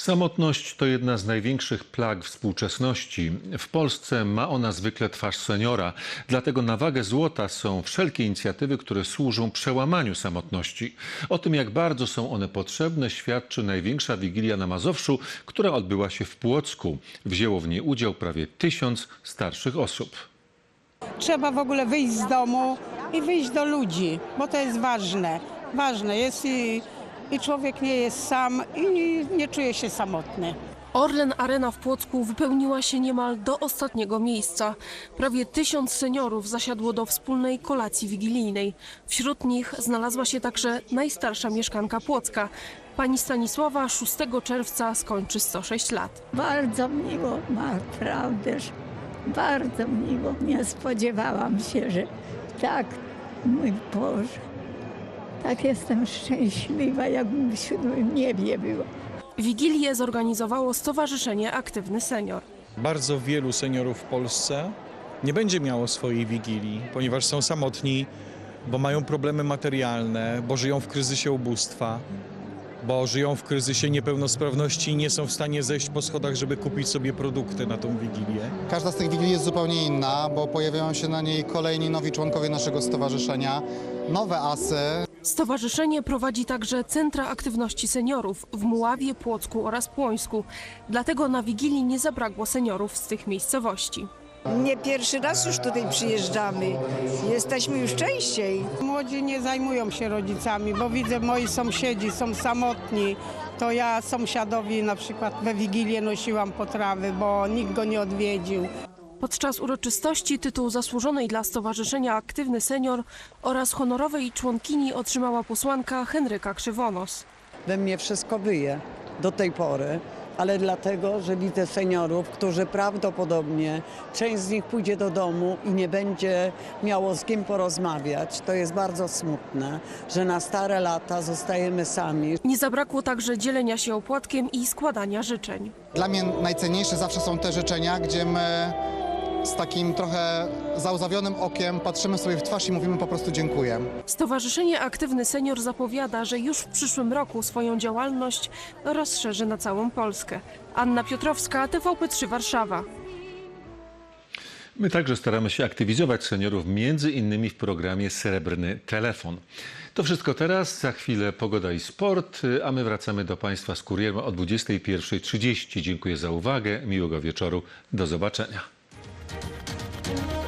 Samotność to jedna z największych plag współczesności. W Polsce ma ona zwykle twarz seniora, dlatego na wagę złota są wszelkie inicjatywy, które służą przełamaniu samotności. O tym, jak bardzo są one potrzebne, świadczy największa wigilia na Mazowszu, która odbyła się w Płocku. Wzięło w niej udział prawie tysiąc starszych osób. Trzeba w ogóle wyjść z domu i wyjść do ludzi, bo to jest ważne. Ważne jest i, i człowiek nie jest sam i nie czuje się samotny. Orlen Arena w Płocku wypełniła się niemal do ostatniego miejsca. Prawie tysiąc seniorów zasiadło do wspólnej kolacji wigilijnej. Wśród nich znalazła się także najstarsza mieszkanka Płocka. Pani Stanisława 6 czerwca skończy 106 lat. Bardzo miło, naprawdę, że bardzo miło. Nie spodziewałam się, że tak, mój Boże, tak jestem szczęśliwa, jakbym w siódmym niebie była. Wigilię zorganizowało Stowarzyszenie Aktywny Senior. Bardzo wielu seniorów w Polsce nie będzie miało swojej wigilii, ponieważ są samotni, bo mają problemy materialne, bo żyją w kryzysie ubóstwa, bo żyją w kryzysie niepełnosprawności i nie są w stanie zejść po schodach, żeby kupić sobie produkty na tą wigilię. Każda z tych wigilii jest zupełnie inna, bo pojawiają się na niej kolejni nowi członkowie naszego stowarzyszenia, nowe asy. Stowarzyszenie prowadzi także centra aktywności seniorów w Muławie, Płocku oraz Płońsku. Dlatego na Wigilii nie zabrakło seniorów z tych miejscowości. Nie pierwszy raz już tutaj przyjeżdżamy. Jesteśmy już częściej. Młodzi nie zajmują się rodzicami, bo widzę moi sąsiedzi są samotni. To ja sąsiadowi na przykład we Wigilię nosiłam potrawy, bo nikt go nie odwiedził. Podczas uroczystości tytuł zasłużonej dla Stowarzyszenia Aktywny Senior oraz honorowej członkini otrzymała posłanka Henryka Krzywonos. we mnie wszystko wyje do tej pory, ale dlatego, że widzę seniorów, którzy prawdopodobnie część z nich pójdzie do domu i nie będzie miało z kim porozmawiać. To jest bardzo smutne, że na stare lata zostajemy sami. Nie zabrakło także dzielenia się opłatkiem i składania życzeń. Dla mnie najcenniejsze zawsze są te życzenia, gdzie my z takim trochę załzawionym okiem patrzymy sobie w twarz i mówimy po prostu dziękuję. Stowarzyszenie Aktywny Senior zapowiada, że już w przyszłym roku swoją działalność rozszerzy na całą Polskę. Anna Piotrowska, TVP3 Warszawa. My także staramy się aktywizować seniorów, między innymi w programie Srebrny Telefon. To wszystko teraz, za chwilę pogoda i sport, a my wracamy do Państwa z kurierem o 21.30. Dziękuję za uwagę, miłego wieczoru, do zobaczenia. Thank you.